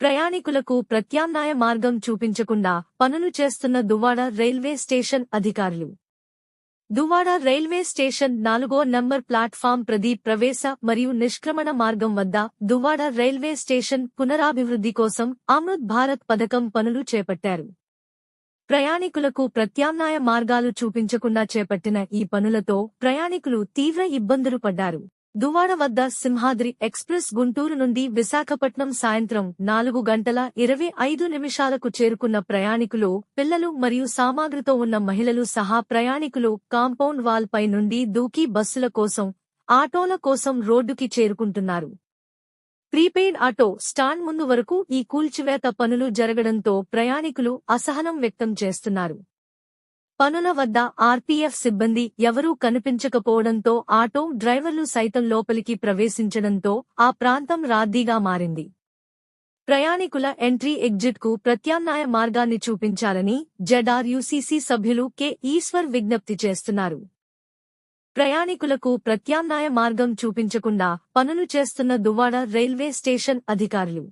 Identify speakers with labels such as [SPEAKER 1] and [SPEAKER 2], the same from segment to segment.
[SPEAKER 1] ప్రయాణికులకు ప్రత్యామ్నాయ మార్గం చూపించకుండా పనులు చేస్తున్న దువ్వాడ రైల్వే స్టేషన్ అధికారులు. దువ్వాడ రైల్వే స్టేషన్ నాలుగో నంబర్ ప్లాట్ఫామ్ ప్రదీప్ ప్రవేశ మరియు నిష్క్రమణ మార్గం వద్ద దువ్వాడ రైల్వే స్టేషన్ పునరాభివృద్ధి కోసం అమృత్ భారత్ పథకం పనులు చేపట్టారు. ప్రయాణికులకు ప్రత్యామ్నాయ మార్గాలు చూపించకుండా చేపట్టిన ఈ పనులతో ప్రయాణికులు తీవ్ర ఇబ్బందులు పడ్డారు. దువాడ వద్ద సింహాద్రి ఎక్స్ప్రెస్ గుంటూరు నుండి విశాఖపట్నం సాయంత్రం నాలుగు గంటల ఇరవై ఐదు నిమిషాలకు చేరుకున్న ప్రయాణికులు పిల్లలు మరియు సామాగ్రితో ఉన్న మహిళలు సహా ప్రయాణికులు కాంపౌండ్ వాల్ పై నుండి దూకి బస్సుల కోసం ఆటోల కోసం రోడ్డుకి చేరుకుంటున్నారు. ప్రీపెయిడ్ ఆటో స్టాండ్ ముందు వరకు ఈ కూల్చివేత పనులు జరగడంతో ప్రయాణికులు అసహనం వ్యక్తం చేస్తున్నారు. పనుల వద్ద ఆర్పీఎఫ్ సిబ్బంది ఎవరూ కనిపించకపోవడంతో ఆటో డ్రైవర్లు సైతం లోపలికి ప్రవేశించడంతో ఆ ప్రాంతం రాద్దీగా మారింది. ప్రయాణికుల ఎంట్రీ ఎగ్జిట్కు ప్రత్యామ్నాయ మార్గాన్ని చూపించాలని జెడ్ఆర్యూసీసీ సభ్యులు కె. ఈశ్వర్ విజ్ఞప్తి చేస్తున్నారు. ప్రయాణికులకు ప్రత్యామ్నాయ మార్గం చూపించకుండా పనులు చేస్తున్న దువ్వాడ రైల్వే స్టేషన్ అధికారులు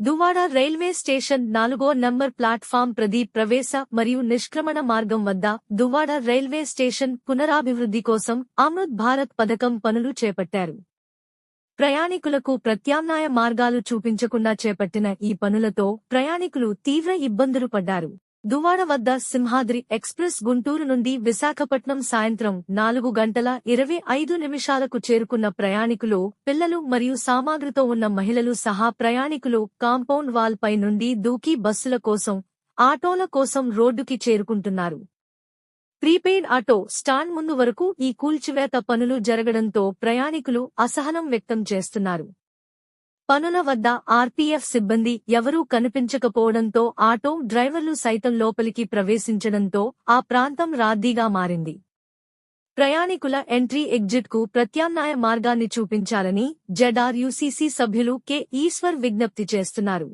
[SPEAKER 1] దువాడ రైల్వే స్టేషన్ నాలుగో నంబర్ ప్లాట్ఫామ్ ప్రదీప్ ప్రవేశ మరియు నిష్క్రమణ మార్గం వద్ద దువ్వాడ రైల్వే స్టేషన్ పునరాభివృద్ధి కోసం అమృత్ భారత్ పథకం పనులు చేపట్టారు. ప్రయాణికులకు ప్రత్యామ్నాయ మార్గాలు చూపించకుండా చేపట్టిన ఈ పనులతో ప్రయాణికులు తీవ్ర ఇబ్బందులు పడ్డారు. దువాడ వద్ద సింహాద్రి ఎక్స్ప్రెస్ గుంటూరు నుండి విశాఖపట్నం సాయంత్రం నాలుగు గంటల ఇరవై ఐదు నిమిషాలకు చేరుకున్న ప్రయాణికులు పిల్లలు మరియు సామాగ్రితో ఉన్న మహిళలు సహా ప్రయాణికులు కాంపౌండ్ వాల్ పై నుండి దూకి బస్సుల కోసం ఆటోల కోసం రోడ్డుకి చేరుకుంటున్నారు. ప్రీపెయిడ్ ఆటో స్టాండ్ ముందు వరకు ఈ కూల్చివేత పనులు జరగడంతో ప్రయాణికులు అసహనం వ్యక్తం చేస్తున్నారు. పనుల వద్ద ఆర్పీఎఫ్ సిబ్బంది ఎవరూ కనిపించకపోవడంతో ఆటో డ్రైవర్లు సైతం లోపలికి ప్రవేశించడంతో ఆ ప్రాంతం రాద్దీగా మారింది. ప్రయాణికుల ఎంట్రీ ఎగ్జిట్కు ప్రత్యామ్నాయ మార్గాన్ని చూపించాలని జెడ్ఆర్యూసీసీ సభ్యులు కె ఈశ్వర్ విజ్ఞప్తి చేస్తున్నారు.